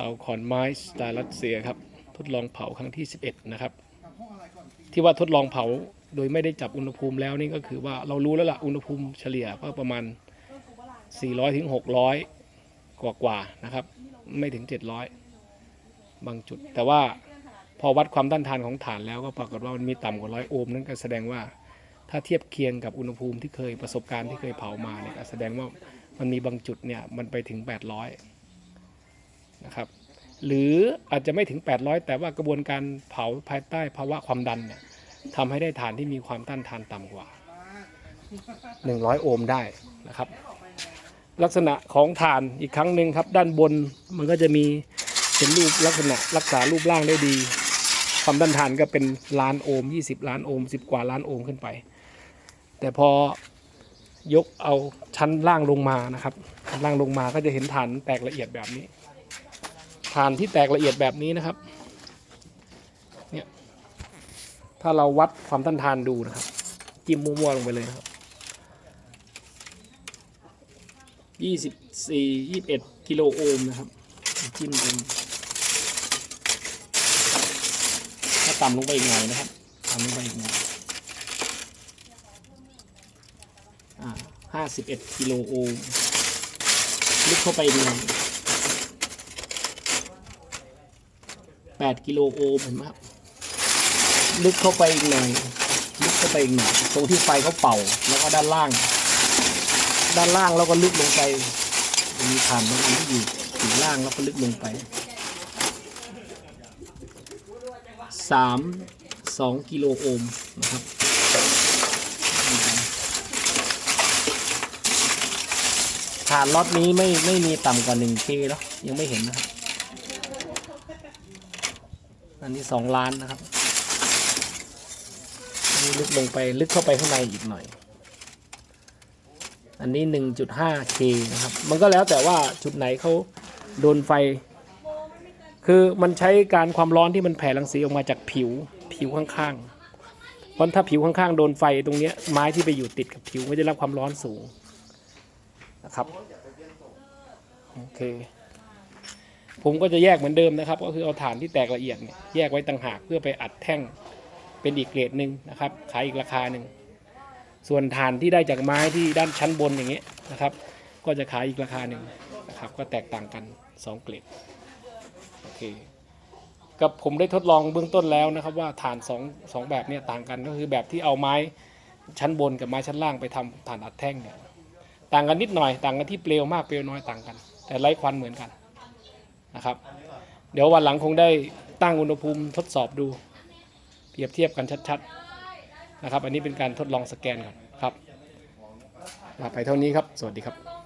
เตาคอนไม้สไตล์รัสเซียครับ ทดลองเผาครั้งที่ 11 นะครับ ที่ว่าทดลองเผาโดยไม่ได้จับอุณหภูมิแล้วนี่ก็คือว่าเรารู้แล้วล่ะอุณหภูมิเฉลี่ยก็ประมาณ 400ถึง600 กว่ากว่านะครับ ไม่ถึง 700 บางจุด แต่ว่าพอวัดความต้านทานของฐานแล้วก็ปรากฏว่ามันมีต่ำกว่าร้อยโอห์มนั่นก็แสดงว่าถ้าเทียบเคียงกับอุณหภูมิที่เคยประสบการณ์ที่เคยเผามาเนี่ยแสดงว่ามันมีบางจุดเนี่ยมันไปถึง 800 หรืออาจจะไม่ถึง 800 แต่ว่ากระบวนการเผาภายใต้ภาวะความดันเนี่ยทำให้ได้ฐานที่มีความต้านทานต่ำกว่า 100 โอห์มได้นะครับ ลักษณะของฐานอีกครั้งหนึ่งครับ ด้านบนมันก็จะมีเป็นรูปลักษณะรักษารูปร่างได้ดี ความต้านทานก็เป็นล้านโอห์ม20 ล้านโอห์ม10 กว่าล้านโอห์มขึ้นไป แต่พอยกเอาชั้นล่างลงมานะครับชั้นล่างลงมาก็จะเห็นฐานแตกละเอียดแบบนี้านที่แตกละเอียดแบบนี้นะครับ เนี่ย ถ้าเราวัดความต้านทานดูนะครับ จิ้มมั่วๆลงไปเลยครับยี่สิบสี่ยี่สิบเอ็ดกิโลโอห์มนะครับ จิ้มลงถ้าต่ำลงไปอีกหน่อยนะครับต่ำลงไปอีกหน่อยอ่าห้าสิบเอ็ดกิโลโอห์มลึกเข้าไปอีกหน่อย แปดกิโลโอห์มเห็นไหมครับ ลึกเข้าไปอีกหน่อย ลึกเข้าไปอีกหน่อย ตรงที่ไฟเขาเป่า แล้วก็ด้านล่าง ด้านล่างแล้วก็ลึกลงไป มีฐานบางอันที่อยู่ถึงล่างแล้วก็ลึกลงไปสามสองกิโลโอห์มนะครับฐานล็อตนี้ไม่ไม่มีต่ำกว่าหนึ่งเคเนาะยังไม่เห็นนะครับ อันนี้สองล้านนะครับอันนี้ลึกลงไปลึกเข้าไปข้างในอีกหน่อย อันนี้หนึ่งจุดห้าเคนะครับ มันก็แล้วแต่ว่าจุดไหนเขาโดนไฟ คือมันใช้การความร้อนที่มันแผ่รังสีออกมาจากผิวผิวข้างๆ เพราะถ้าผิวข้างๆ โดนไฟตรงเนี้ยไม้ที่ไปอยู่ติดกับผิวก็จะรับความร้อนสูงนะครับ โอเค ผมก็จะแยกเหมือนเดิมนะครับ ก็คือเอาฐานที่แตกละเอียดเนี่ยแยกไว้ต่างหากเพื่อไปอัดแท่งเป็นอีกเกรดหนึ่งนะครับขายอีกราคาหนึ่งส่วนฐานที่ได้จากไม้ที่ด้านชั้นบนอย่างเงี้ยนะครับ ก็จะขายอีกราคาหนึ่งนะครับก็แตกต่างกัน 2 เกรดโอเคกับผมได้ทดลองเบื้องต้นแล้วนะครับ ว่าฐาน2งสองแบบเนี่ยต่างกันก็คือแบบที่เอาไม้ชั้นบนกับไม้ชั้นล่างไปทำฐานอัดแท่งเนี่ยต่างกันนิดหน่อยต่างกันที่เปลวมากเปลวน้อยต่างกัน แต่ไร้ควันเหมือนกัน นะครับ เดี๋ยววันหลังคงได้ตั้งอุณหภูมิทดสอบดู เปรียบเทียบกันชัดๆนะครับ อันนี้เป็นการทดลองสแกนก่อนครับลาไปเท่านี้ครับ สวัสดีครับ